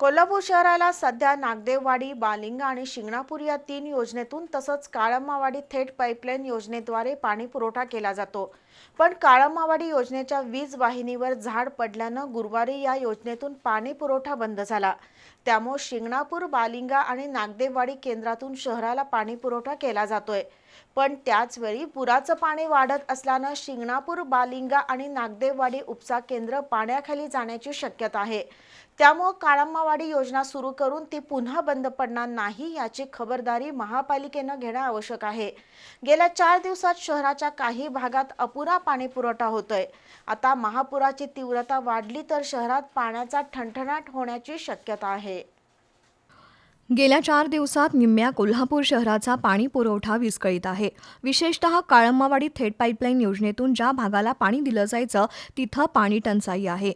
कोल्हापूर शहराला सध्या नागदेववाडी बालिंगा आणि शिंगणापूर या तीन योजनेतून तसंच काळम्मावाडी थेट पाईपलाईन योजनेद्वारे पाणी पुरवठा केला जातो. पण काळम्मावाडी योजनेच्या वीज वाहिनीवर झाड पडल्यानं गुरुवारी या योजनेतून पाणी पुरवठा बंद झाला. त्यामुळे शिंगणापूर बालिंगा आणि नागदेववाडी केंद्रातून शहराला पाणी पुरवठा केला जातोय. पण त्याचवेळी पुराचं पाणी वाढत असल्यानं शिंगणापूर बालिंगा आणि नागदेववाडी उपसा केंद्र पाण्याखाली जाण्याची शक्यता आहे. त्यामुळं काळम्मावाडी योजना सुरू करून ती पुन्हा बंद पडणार नाही याची खबरदारी महापालिकेनं घेणं आवश्यक आहे. गेल्या चार दिवसात शहराच्या काही भागात अपुरा पाणी पुरवठा होतोय. आता महापुराची तीव्रता वाढली तर शहरात पाण्याचा ठणठणाट होण्याची शक्यता आहे. गेल्या चार दिवसात निम्म्या कोल्हापूर शहराचा पाणी पुरवठा विस्कळीत आहे. विशेषतः काळंबावाडी थेट पाईपलाईन योजनेतून ज्या भागाला पाणी दिलं जायचं तिथं पाणी टंचाई आहे.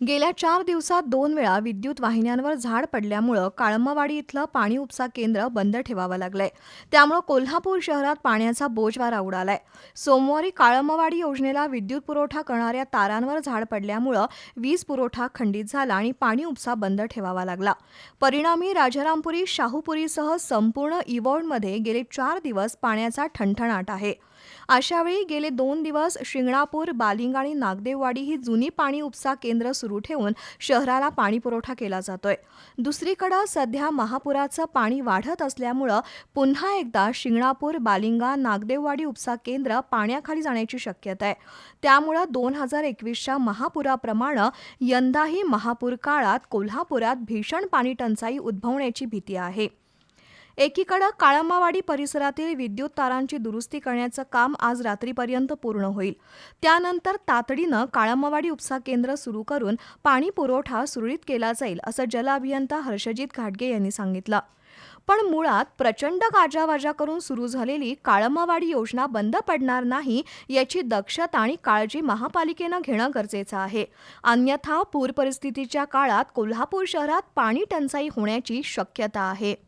गेल्या चार दिवसात दोन वेळा विद्युत वाहिन्यांवर झाड पडल्यामुळं काळंबवाडी इथलं पाणी उपसा केंद्र बंद ठेवावं लागलंय. त्यामुळं कोल्हापूर शहरात पाण्याचा बोजवारा उडालाय. सोमवारी काळंबवाडी योजनेला विद्युत पुरवठा करणाऱ्या तारांवर झाड पडल्यामुळं वीज पुरवठा खंडित झाला आणि पाणी उपसा बंद ठेवावा लागला. परिणामी राजारामपुरी शाहूपुरीसह संपूर्ण इवॉर्डमध्ये गेले चार दिवस पाण्याचा ठणठणाट आहे. अशावेळी गेले दोन दिवस शिंगणापूर बालिंग आणि नागदेववाडी ही जुनी पाणी उपसा केंद्र सुरू ठेवून शहराला पाणी पुरवठा केला जातोय. दुसरीकडं सध्या महापुराचं पाणी वाढत असल्यामुळं पुन्हा एकदा शिंगणापूर बालिंगा नागदेववाडी उपसा केंद्र पाण्याखाली जाण्याची शक्यता आहे. त्यामुळं दोन हजार एकवीसच्या महापुराप्रमाणे यंदाही महापूर काळात कोल्हापुरात भीषण पाणी टंचाई उद्भवण्याची भीती आहे. एकीकडं काळंबावाडी परिसरातील विद्युत तारांची दुरुस्ती करण्याचं काम आज रात्रीपर्यंत पूर्ण होईल. त्यानंतर तातडीनं काळंबावाडी उपसा केंद्र सुरू करून पाणी पुरवठा सुरळीत केला जाईल असं जल अभियंता हर्षजित घाटगे यांनी सांगितलं. पण मुळात प्रचंड गाजावाजा करून सुरू झालेली काळंबावाडी योजना बंद पडणार नाही याची दक्षता आणि काळजी महापालिकेनं घेणं गरजेचं आहे. अन्यथा पूर परिस्थितीच्या काळात कोल्हापूर शहरात पाणी टंचाई होण्याची शक्यता आहे.